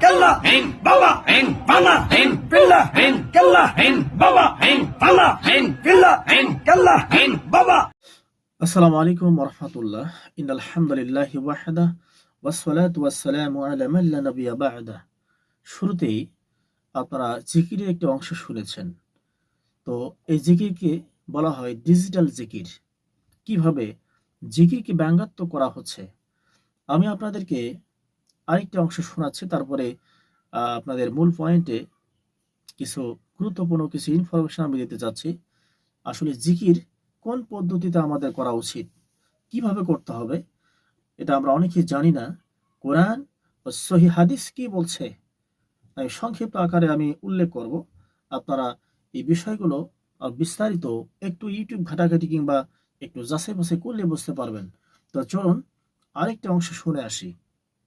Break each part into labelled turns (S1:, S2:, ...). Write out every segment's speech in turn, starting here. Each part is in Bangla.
S1: কেল্লা কেল্লা বাবা
S2: Hen.
S1: বানা কেল্লা
S2: Hen.
S1: কেল্লা
S2: Hen.
S1: বাবা
S2: Hen.
S1: বানা কেল্লা
S2: Hen.
S1: কেল্লা
S2: Hen.
S1: বাবা
S3: আসসালামু আলাইকুম রহমতুল্লাহ ইনাল হামদুলিল্লাহি ওয়াহদা ওয়াসসালাতু ওয়াসসালামু আলা মান লা শুরুতেই আপনারা জিকিরের একটি অংশ শুনেছেন তো এই জিকিরকে বলা হয় ডিজিটাল জিকির কীভাবে জিকিরকে ব্যঙ্গাত্মক করা হচ্ছে আমি আপনাদেরকে আরেকটি অংশ শোনাচ্ছি, তারপরে আপনাদের মূল পয়েন্টে কিছু গুরুত্বপূর্ণ কিছু ইনফরমেশন আমি দিতে চাচ্ছি। আসলে জিকির কোন পদ্ধতিতে আমাদের করা উচিত? কীভাবে করতে হবে? এটা আমরা অনেকেই জানি না। কোরআন ও সহি হাদিস কি বলছে? আমি সংক্ষিপ্ত আকারে আমি উল্লেখ করব। আপনারা এই বিষয়গুলো বিস্তারিত একটু ইউটিউব ঘাটাঘাটি কিংবা একটু যাচাই বাছাই করলে বুঝতে পারবেন। তো চলুন আরেকটা অংশ শুনে আসি.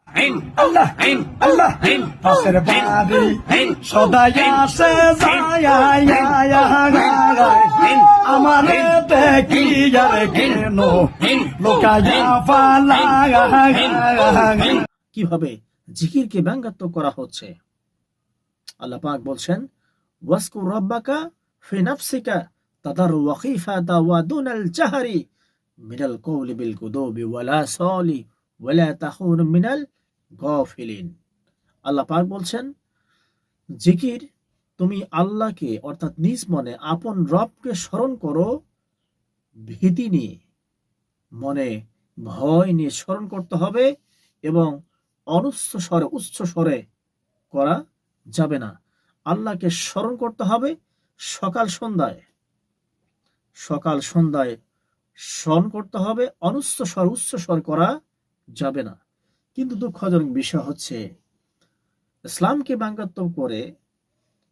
S1: আল্লাহ. আল্লাহ পাশের বাড়ি সদাই আসে যায় দেখি আর কেন? লোকায়া পালা
S3: কীভাবে জিকিরকে ব্যঙ্গাত্মক করা হচ্ছে? আল্লাহ পাক বলছেন ওয়াসকুর রব্বাকা ফি নাফসিকা তাদারু ওয়া খিফাতা ওয়া দুনাল জাহরি মিনাল কওলি বিল গুদুবি ওয়ালা সালি ওয়ালা মিনাল গাফিলিন। আল্লাহ পাক বলছেন, জিকির, তুমি আল্লাহকে অর্থাৎ নিজ মনে আপন রবকে স্মরণ করো ভীতি নিয়ে মনে ভয় নিয়ে স্মরণ করতে হবে এবং অনুচ্চ স্বরে, উচ্চ স্বরে করা যাবে না। আল্লাহকে স্মরণ করতে হবে সকাল সন্ধ্যায়। সকাল সন্ধ্যায় স্মরণ করতে হবে, অনুচ্চ স্বর, উচ্চ স্বর করা যাবে না। কিন্তু দুঃখজনক বিষয় হচ্ছে, ইসলামকে ব্যঙ্গাত্মক করে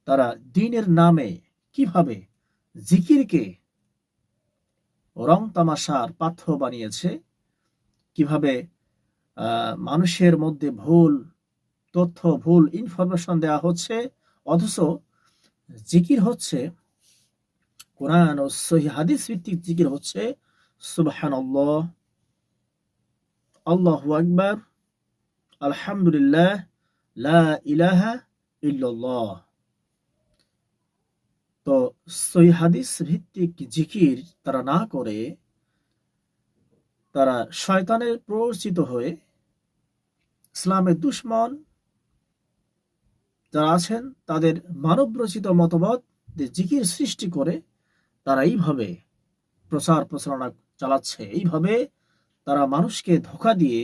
S3: তারা দিনের নামে কীভাবে জিকিরকে রং তামাশার পাথ্য বানিয়েছে, কীভাবে মানুষের মধ্যে ভুল তথ্য, ভুল ইনফরমেশন দেওয়া হচ্ছে, অথচ জিকির হচ্ছে, কোরআন ও সহি হাদিস ভিত্তিক জিকির হচ্ছে সুবহান আল্লাহু আকবার আলহামদুলিল্লাহ লা ইলাহা ইল্লাল্লাহ তো সহি হাদিস ভিত্তিক জিকির তারা না করে, তারা শয়তানের প্ররোচিত হয়ে ইসলামের দুশ্মন যারা আছেন, তাদের মানব রচিত মতবাদ যে জিকির সৃষ্টি করে তারা এইভাবে প্রচার প্রচারণা চালাচ্ছে। এইভাবে তারা মানুষকে ধোকা দিয়ে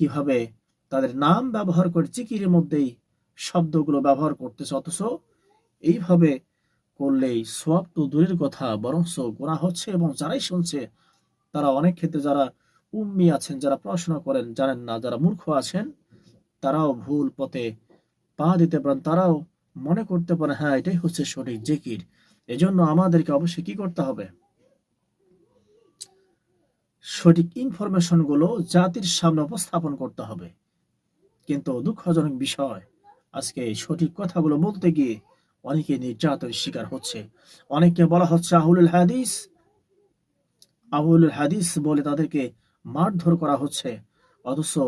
S3: কীভাবে তাদের নাম ব্যবহার করে জিকিরের মধ্যেই শব্দগুলো ব্যবহার করতেছে, অথচ এইভাবে করলেই সব তো দূরের কথা, বরঞ্চ গোনা হচ্ছে এবং যারাই শুনছে, তারা অনেক ক্ষেত্রে যারা উম্মি আছেন, যারা পড়াশোনা করেন, জানেন না, যারা মূর্খ আছেন, তারাও ভুল পথে পা দিতে পারেন, তারাও মনে করতে পারে হ্যাঁ এটাই হচ্ছে সঠিক জিকির। এজন্য আমাদেরকে অবশ্যই কি করতে হবে? সঠিক ইনফরমেশনগুলো জাতির সামনে উপস্থাপন করতে হবে। কিন্তু দুঃখজনক বিষয়, আজকে সঠিক কথাগুলো বলতে গিয়ে অনেকে নির্যাতনের শিকার হচ্ছে। অনেককে বলা হচ্ছে আহুলুল হাদিস আহুলুল হাদিস বলে তাদেরকে মারধর করা হচ্ছে। অথচ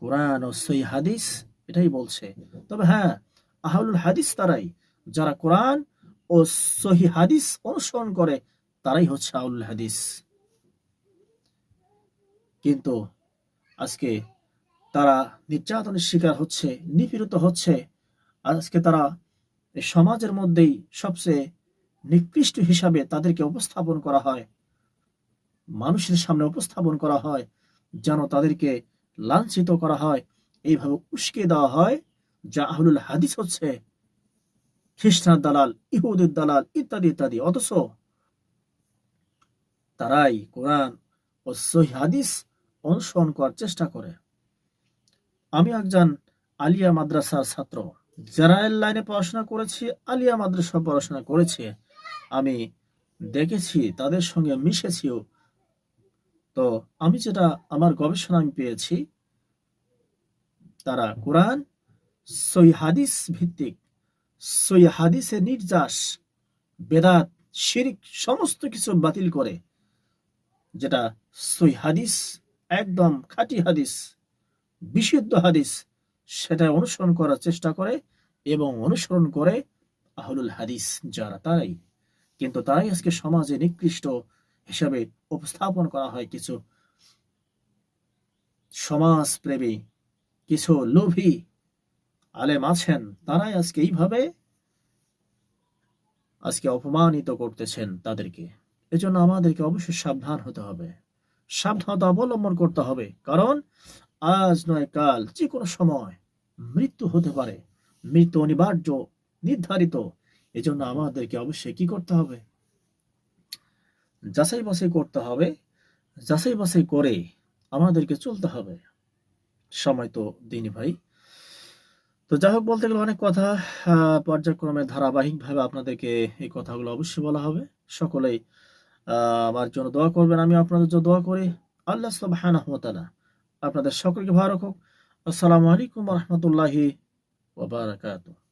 S3: কোরআন ও সই হাদিস এটাই বলছে। তবে হ্যাঁ আহুলুল হাদিস তারাই, যারা কোরআন ও সহি হাদিস অনুসরণ করে, তারাই হচ্ছে আহুলুল হাদিস। কিন্তু আজকে তারা নির্যাতনের শিকার হচ্ছে, নিপীড়িত হচ্ছে। আজকে তারা সমাজের মধ্যেই সবচেয়ে নিকৃষ্ট হিসাবে তাদেরকে উপস্থাপন করা হয়। মানুষের সামনে উপস্থাপন করা হয়, যেন তাদেরকে লাঞ্ছিত করা হয়। এইভাবে উস্কে দেওয়া হয়, যা আহলুল হাদিস হচ্ছে, খ্রিস্টান দালাল, ইহুদের দালাল ইত্যাদি ইত্যাদি। অথচ তারাই কোরআন ও সহি হাদিস অনুসরণ করার চেষ্টা করে। আমি একজন আলিয়া মাদ্রাসার ছাত্র। জেনারেল লাইনে পড়াশোনা করেছি, আলিয়া মাদ্রাসা পড়াশোনা করেছি। আমি দেখেছি, তাদের সঙ্গে মিশেছিও তো আমি যেটা, আমার গবেষণা আমি পেয়েছি, তারা কোরআন সই হাদিস ভিত্তিক সই হাদিসের নির্যাস, বেদাত, শিরিক, সমস্ত কিছু বাতিল করে, যেটা সই হাদিস একদম খাঁটি হাদিস, বিশুদ্ধ হাদিস সেটা অনুসরণ করার চেষ্টা করে এবং অনুসরণ করে আহলুল হাদিস যারা তারাই। কিন্তু তারাই আজকে সমাজে নিকৃষ্ট হিসাবে উপস্থাপন করা হয় কিছু সমাজপ্রেমী, কিছু লোভী আলেম আছেন, তারাই আজকে এইভাবে আজকে অপমানিত করতেছেন তাদেরকে। এজন্য আমাদেরকে অবশ্যই সাবধান হতে হবে। সাবধানতা অবলম্বন করতে হবে। কারণ আজ নয়, কাল যে কোনো সময় মৃত্যু হতে পারে। মৃত্যু অনিবার্য, নির্ধারিত। এজন্য আমাদেরকে অবশ্যই কি করতে হবে? যাচাই বাছাই করতে হবে। যাচাই বাছাই করে আমাদেরকে চলতে হবে। সময় তো দিনই ভাই। তো যাই হোক, বলতে গেলে অনেক কথা। পর্যায়ক্রমে ধারাবাহিকভাবে আপনাদেরকে এই কথাগুলো অবশ্যই বলা হবে। সকলেই আমার জন্য দোয়া করবেন আমি আপনাদের জন্য দোয়া করি। আল্লাহ সব ওয়া তাআলা আপনাদের সকলকে ভালো রাখুক। আসসালামু আলাইকুম রহমতুল্লাহি ওয়া বারাকাতুহু।